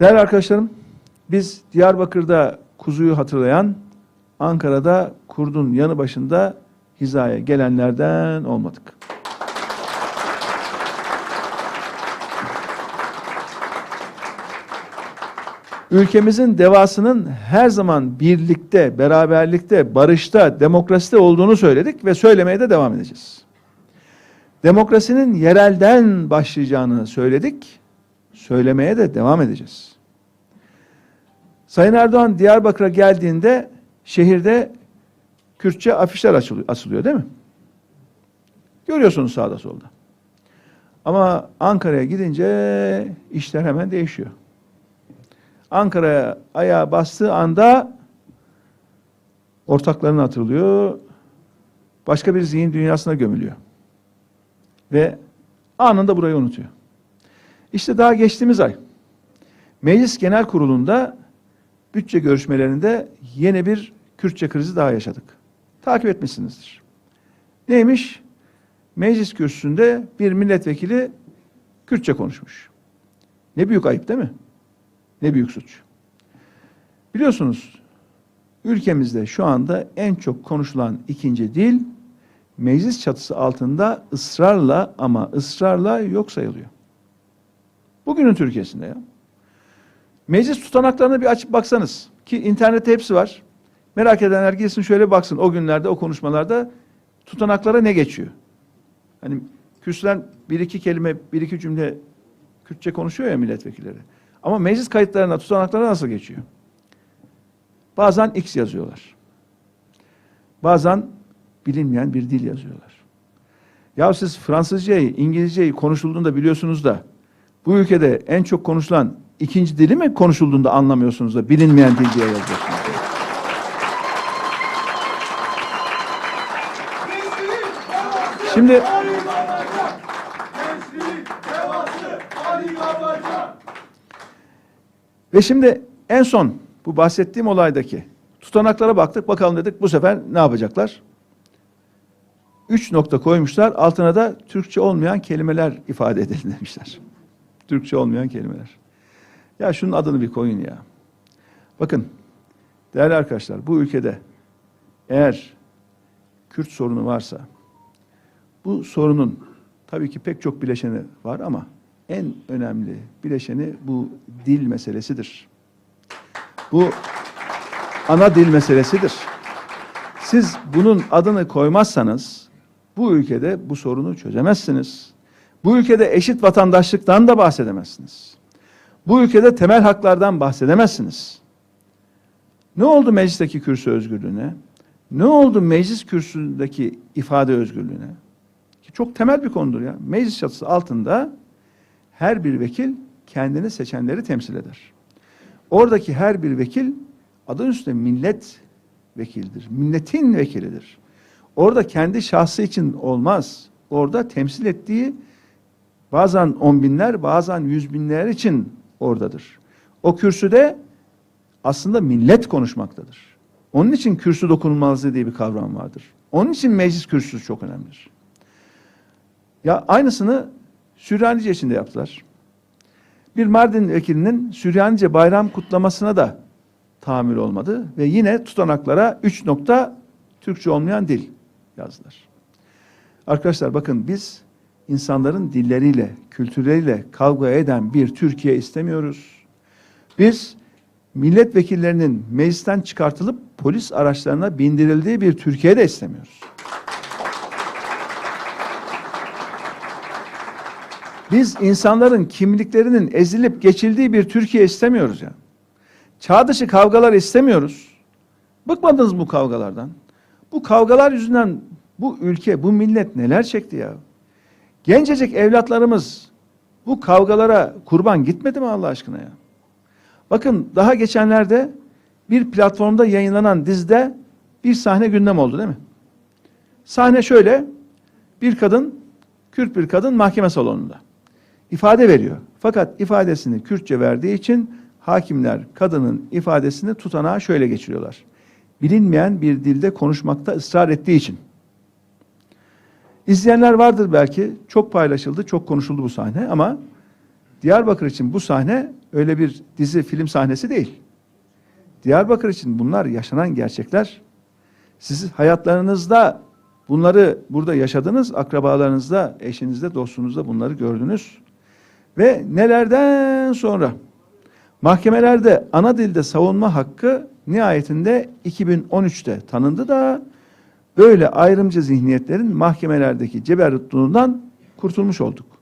Değerli arkadaşlarım, biz Diyarbakır'da kuzuyu hatırlayan, Ankara'da kurdun yanı başında hizaya gelenlerden olmadık. Ülkemizin devasının her zaman birlikte, beraberlikte, barışta, demokraside olduğunu söyledik ve söylemeye de devam edeceğiz. Demokrasinin yerelden başlayacağını söyledik, söylemeye de devam edeceğiz. Sayın Erdoğan Diyarbakır'a geldiğinde şehirde Kürtçe afişler asılıyor değil mi? Görüyorsunuz sağda solda. Ama Ankara'ya gidince işler hemen değişiyor. Ankara'ya ayağa bastığı anda ortaklarını hatırlıyor. Başka bir zihin dünyasına gömülüyor. Ve anında burayı unutuyor. İşte daha geçtiğimiz ay Meclis Genel Kurulu'nda bütçe görüşmelerinde yeni bir Kürtçe krizi daha yaşadık. Takip etmişsinizdir. Neymiş? Meclis kürsüsünde bir milletvekili Kürtçe konuşmuş. Ne büyük ayıp değil mi? Ne büyük suç. Biliyorsunuz ülkemizde şu anda en çok konuşulan ikinci dil meclis çatısı altında ısrarla ama ısrarla yok sayılıyor. Bugünün Türkiye'sinde ya. Meclis tutanaklarına bir açıp baksanız ki internette hepsi var. Merak edenler gelsin şöyle baksın o günlerde o konuşmalarda tutanaklara ne geçiyor? Hani kürsüden bir iki kelime, bir iki cümle Kürtçe konuşuyor ya milletvekilleri. Ama meclis kayıtlarına, tutanaklara nasıl geçiyor? Bazen X yazıyorlar. Bazen bilinmeyen bir dil yazıyorlar. Ya siz Fransızcayı, İngilizceyi konuşulduğunda biliyorsunuz da bu ülkede en çok konuşulan ikinci dili mi konuşulduğunda anlamıyorsunuz da bilinmeyen dil diye yazıyorsunuz? Şimdi Ve şimdi en son bu bahsettiğim olaydaki tutanaklara baktık. Bakalım dedik bu sefer ne yapacaklar? Üç nokta koymuşlar. Altına da Türkçe olmayan kelimeler ifade edildi demişler. Türkçe olmayan kelimeler. Ya şunun adını bir koyun ya. Bakın değerli arkadaşlar bu ülkede eğer Kürt sorunu varsa bu sorunun tabii ki pek çok bileşeni var ama en önemli bileşeni bu dil meselesidir. Bu ana dil meselesidir. Siz bunun adını koymazsanız bu ülkede bu sorunu çözemezsiniz. Bu ülkede eşit vatandaşlıktan da bahsedemezsiniz. Bu ülkede temel haklardan bahsedemezsiniz. Ne oldu meclisteki kürsü özgürlüğüne? Ne oldu meclis kürsüsündeki ifade özgürlüğüne? Ki çok temel bir konudur ya. Meclis çatısı altında her bir vekil kendini seçenleri temsil eder. Oradaki her bir vekil adı üstünde millet vekildir. Milletin vekilidir. Orada kendi şahsı için olmaz. Orada temsil ettiği bazen on binler, bazen yüz binler için oradadır. O kürsüde aslında millet konuşmaktadır. Onun için kürsü dokunulmazlığı diye bir kavram vardır. Onun için meclis kürsüsü çok önemlidir. Ya aynısını Süryanice için de yaptılar. Bir Mardin vekilinin Süryanice bayram kutlamasına da tahammül olmadı ve yine tutanaklara üç nokta Türkçe olmayan dil yazdılar. Arkadaşlar bakın biz insanların dilleriyle, kültürleriyle kavga eden bir Türkiye istemiyoruz. Biz milletvekillerinin meclisten çıkartılıp polis araçlarına bindirildiği bir Türkiye de istemiyoruz. Biz insanların kimliklerinin ezilip geçildiği bir Türkiye istemiyoruz ya. Çağ dışı kavgalar istemiyoruz. Bıkmadınız bu kavgalardan? Bu kavgalar yüzünden bu ülke, bu millet neler çekti ya? Gencecik evlatlarımız bu kavgalara kurban gitmedi mi Allah aşkına ya? Bakın daha geçenlerde bir platformda yayınlanan dizide bir sahne gündem oldu değil mi? Sahne şöyle, bir kadın, Kürt bir kadın mahkeme salonunda ifade veriyor. Fakat ifadesini Kürtçe verdiği için hakimler kadının ifadesini tutanağa şöyle geçiriyorlar. Bilinmeyen bir dilde konuşmakta ısrar ettiği için. İzleyenler vardır belki. Çok paylaşıldı, çok konuşuldu bu sahne ama Diyarbakır için bu sahne öyle bir dizi film sahnesi değil. Diyarbakır için bunlar yaşanan gerçekler. Siz hayatlarınızda bunları burada yaşadınız, akrabalarınızda, eşinizde, dostunuzda bunları gördünüz. Ve nelerden sonra mahkemelerde ana dilde savunma hakkı nihayetinde 2013'te tanındı da böyle ayrımcı zihniyetlerin mahkemelerdeki ceberrutluğundan kurtulmuş olduk.